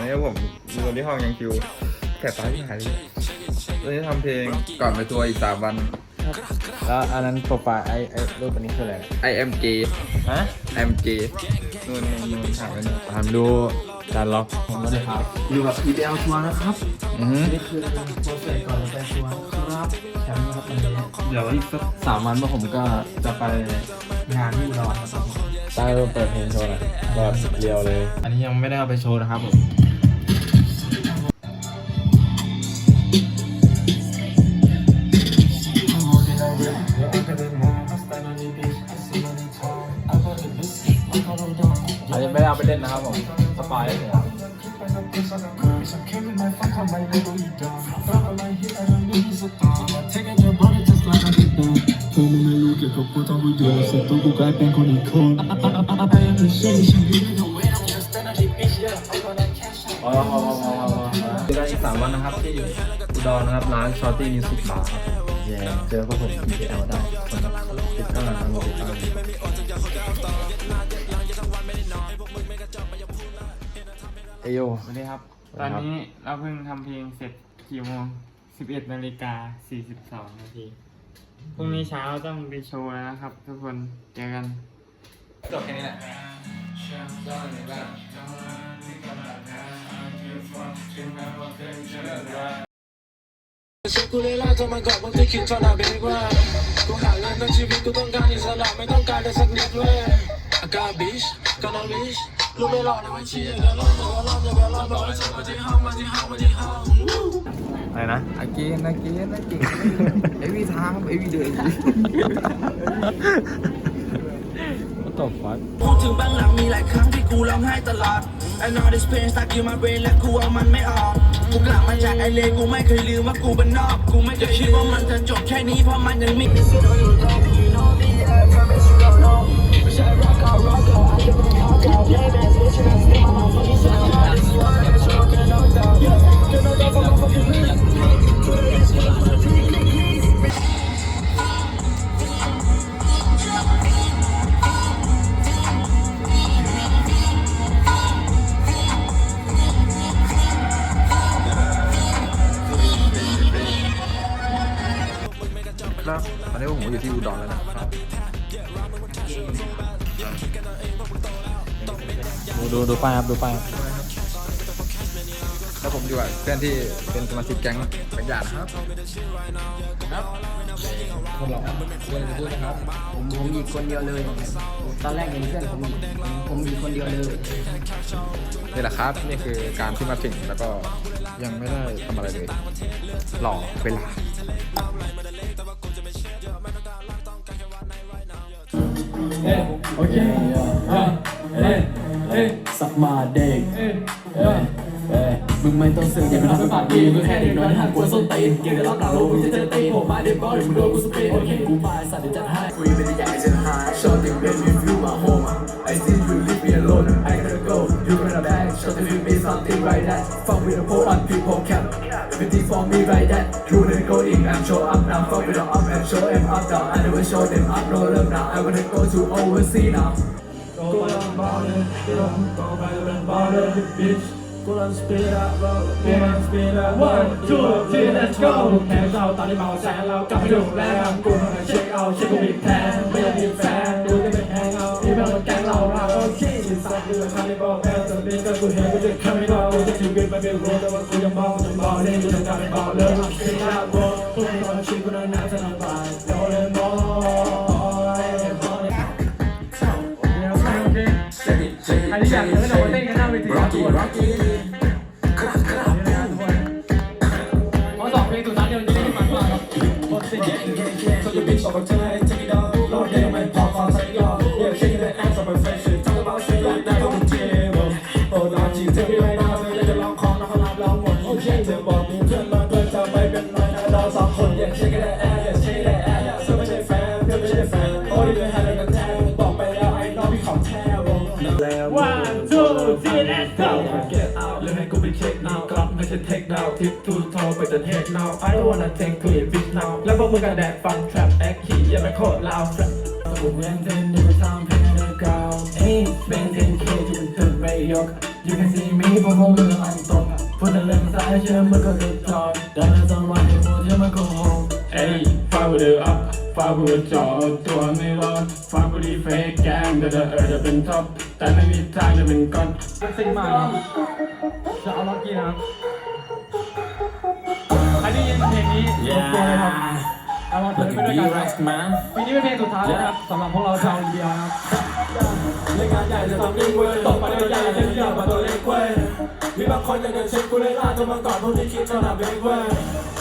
อันนี้ผมอยู่ที่ห้องยังคิวแขกตาที่หายเลยตอนนี้ทำเพลงก่อนไปทัวร์อีกสามวัน แล้วอันนั้นโปรไฟล์ไอ้ไอ้รูปอันนี้คืออะไร I am gay ฮะ I am gay นู่นนู่นถ่ายไว้นู่นทำดูการล็อกผมก็ได้ครับอยู่กับ EBL ทัวร์นะครับ อือฮึนี่คือโปรเซสก่อนจะไปทัวร์ครับแชมป์นะครับวันนี้เดี๋ยวอีกสักสามวันพวกผมก็จะไปงานที่อุดรนะครับผม ตั้งรูปเปิดเพลงโชว์หน่อยแบบเรียวเลย อันนี้ยังไม่ได้เอาไปโชว์นะครับผม อันนี้ไม่ได้เอาไปเล่นนะครับผมสปายไม่รู้เกี่ยวกับกูต้องเดียวสุดตัวกูกลายเป็นคนอีกคนพอพอพอพอพอเจอกันอีกสามวันนะครับที่อุดรนะครับร้านชอตตี้มิวสิกบาร์ครับแย่เจอพวกผม EBL ได้คนติดตางโลติดตั้ โยสวัสดีครับสตวัอสนดีครับนี้เราเพิ่งทำเพลงเสร็จกี่โมง11นาฬิกา42นาทีพรุ่งนี้เช้าต้องไปโชว์แล้วนะครับ ทุกคนเจอกันจบแค่นี้แหละฉันกูเลยลากเธอมาก่อนว่าที่คิดจะนาเบกว่ากูหาเงินทั้งชีวิตกูต้องการอิสระไม่ต้องการได้สักนิดเว้ย อากาศบิชกำลังบิชรู้ไม่รอดนะไม่เชียร์อย่ารอดอย่ารอดอย่ารอดบอกให้ฉันมาที่ห้องมาที่ห้องมาที่ห้องอะไรนะอาเกนอาเกนอาเกนเอวีทางเอวีเดินก็ตบฟัดพูดถึงบ้างหลังมีหลายครั้งที่กูร้องไห้ตลอด I know this pain stuck in my brain และกูเอามันไม่ออกกูกลับมาจากไอเลกูไม่เคยลืมว่ากูเป็นนอก กูไม่เคยคิดว่ามันจะจบแค่นี้เพราะมันยังมี ครับตอนนี้ผมอยู่ที่อุดรแล้วนะครับ ดูดูดูป้ายครับดูป้ายครับแล้วผมอยู่กับเพื่อนที่เป็นสมาชิกแก๊งแบงค์หยาดนะครับ ผมผมหยิกคนเดียวเลย ตอนแรกเห็นเพื่อนผมหยิกผมหยิกคนเดียวเลยนี่แหละครับนี่คือการที่มาถึงแล้วก็ยังไม่ได้ทำอะไรเลยหล่อเวลา สักมาเด็กเฮ้ยเฮ้ยมึงไม่ต้องเสือกอย่าไปทำเป็นปากดีมึงแค่เด็กน้อยหักกวนส้นตีนเกี่ยวกับรับหลังโลมึงจะเจอตีนผมมาเด็กบอลหรือมึงโดนกูสเปรย์โอเคกูมาสัตว์เดี๋ยวจัดให้คุยไม่ได้ใหญ่จนหายชอบติดเป็นรีวิวมาโฮมไอซี shot to me something right that fuck with the pole on people cap everything for me right that you wanna go in and show up now fuck with the up and show them up down I never show them up no love now I wanna go to overseas now Go down baller, go down, go down baller, bitch. Go down speed up, go down speed up. One, two, three, let's go. แค่เราตอนนี้เมาแสนเรากลับไปดูแลกูมาเช็คเอาเช็คกูมีแพนไม่อยากมีแฟน เดือดคันในบอกแพ้จะเป็นก็กูเห็นกูจะแค่ไม่รอกูจะชีวิตไปเป็นรู้แต่ว่ากูยังมองกูยังมองเล่นกูยังกลับไปบอกเลิกหลับคิดแล้วกูพวกมึงตอนชีวิตกูนั้นน่าจะลำบากโดนเลยมองอันนี้อยากเจอเราเต้นกันหน้าเวทีครั ทิปทูทอไปจน head now I don't wanna take to it bitch now แล้วพวกมึงกันแดกฟัง trap แอคขี่อย่าไปโคตรลาว trap กูเว้นเต้นในทางเพลงเดินกาวเอ้ยเป็น 10k ที่มันตึงไปยก You can see me พวกมึงอันตกพูดแต่เรื่องสายเชื่อมันก็จะจอดแต่ในจังหวะที่พูดจะมันก็โหงเอ้ยฟ้ากูเดือดฟ้ากูจอดตัวไม่รอดฟ้ากูดีเฟกแกงแต่เธอเออจะเป็นท็อปแต่ไม่มีทางจะเป็นก้อนซิงมากครับจะเอาล็อกกี้นะ ครับใครได้ยินเพลงนี้รบกวนเลยครับเอามาเปิดไปด้วยกันครับปีนี้เป็นเพลงสุดท้ายแล้วนะครับสำหรับพวกเราชาวอินเดียนะครับเล่นงานใหญ่จะทำยิ่งเว้ยตกไปได้ใหญ่เช่นเดียวกับตัวเล็กเว้ยมีบางคนอยากจะเช็คกูเลยล่าจนมาก่อนพวกที่คิดจะหลับเองเว้ย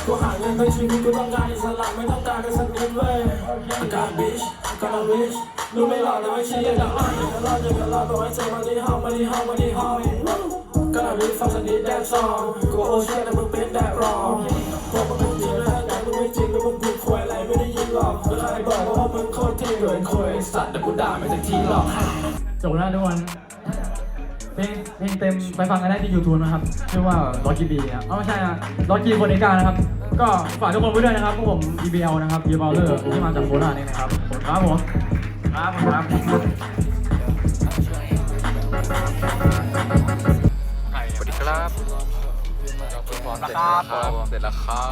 กูหาเงินทั้งชีวิตกูต้องการอิสระไม่ต้องการกันสักนิดเว้ยการบิชการวิชรู้ไม่หลอกแต่ไม่เชื่ออยากจะอ้อนอยากจะรอดอยากจะรอดแต่ไว้ใจมาที่ห้องมาที่ห้องมาที่ห้องการวิชฟังสักนิดแดนซองกูโอเชียแต่มึงเป็นแดดรอ งพวกมึงเป็นจริงแล้วแต่มึงไม่จริงแล้วมึงพูดคุยอะไรไม่ได้ยินหรอกใครบอกว่ามึงโคตรเท่เหมือนคุยสัตว์แต่กูด่าไม่สักทีหรอกจบแล้วทุกคนเพลงเพลงเต็มไปฟังกันได้ที่ YouTube นะครับชื่อว่า Rocky B นะครับอ๋อไม่ใช่นะ Rocky คนเอกานะครับ ก็ฝากทุกคนไว้ด้วยนะครับพวกผม EBL นะครับ e b a l l e r ที่มาจากโคราชนี่นะครับครับผมครับผมครับสวัสดีครับ พร้อมเสร็จแล้วครับเสร็จแล้วครับ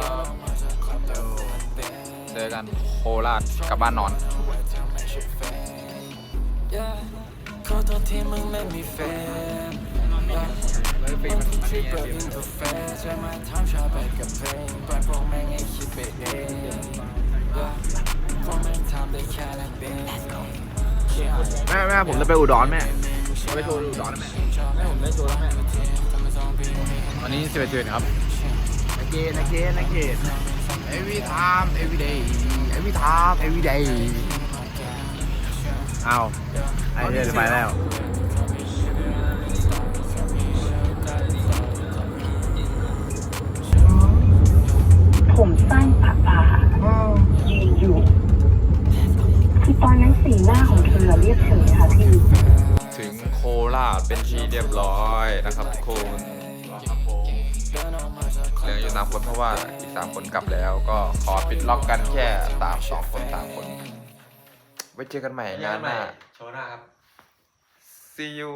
เจอกันโคราชกลับบ้านนอน ขอโทษที่มึงไม่มีแฟนที่เปิดอินเทอร์เฟซใช่ไหมทำชาไปกับเพลงปล่อยพวกแม่งให้คิดไปเองพวกแม่งทำได้แค่นั้นเองแม่แม่ผมจะไปอุดรแม่ไปโชว์อุดรแม่แม่ผมได้โชว์แล้วแม่ วันนี้สิบเอ็ดเดือนครับ again again again every time every day every time every day อ้าวไอเดือนไปแล้วามคนเพราะว่าอีกสามคนกลับแล้วก็ขอปิดล็อกกันแค่สามสองคนสามคน ไว้เจอกันใหม่งานหน้า โชว์หน้าครับ see you